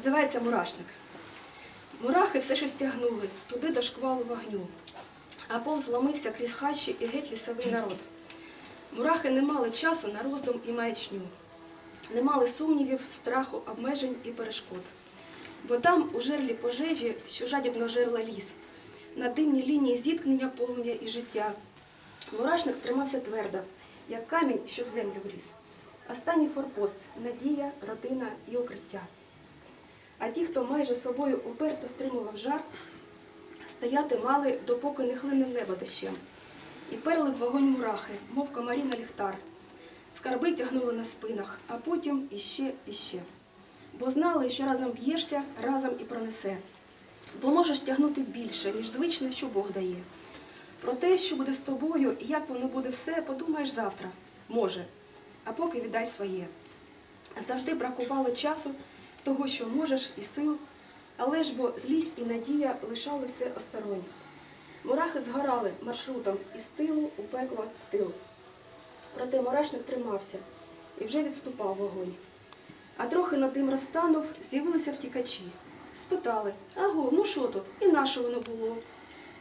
Називається мурашник. Мурахи все ще стягнули туди до шквалу вогню, а пол зломився крізь хащі і геть лісовий народ. Мурахи не мали часу на роздум і маячню, не мали сумнівів, страху, обмежень і перешкод. Бо там, у жерлі пожежі, що жадібно жерла ліс, на димній лінії зіткнення полум'я і життя. Мурашник тримався твердо, як камінь, що в землю вріс. Останній форпост надія, родина і укриття. А ті, хто майже собою уперто стримував жар, стояти мали, допоки не хлине небо дощем. І перли в вогонь мурахи, мов комарі на ліхтар. Скарби тягнули на спинах, а потім іще, іще. Бо знали, що разом б'єшся, разом і пронесе. Бо можеш тягнути більше, ніж звичне, що Бог дає. Про те, що буде з тобою і як воно буде все, подумаєш завтра. Може. А поки віддай своє. Завжди бракувало часу, того, що можеш, і сил, але ж бо злість і надія лишали все осторонь. Мурахи згорали маршрутом із тилу у пекло в тил. Проте мурашник тримався і вже відступав вогонь. А трохи над дим розтанув, з'явилися втікачі. Спитали, аго, ну що тут? І на що воно було?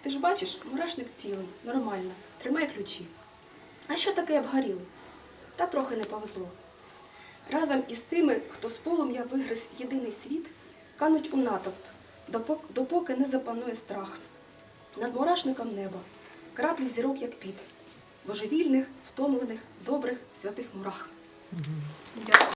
Ти ж бачиш, мурашник цілий, нормально, тримай ключі. А що таке обгоріли? Та трохи не повезло. Разом із тими, хто з полум'я вигриз єдиний світ, кануть у натовп, допок- допоки не запанує страх. Над мурашником неба, краплі зірок, як піт, божевільних, втомлених, добрих, святих мурах. Дякую.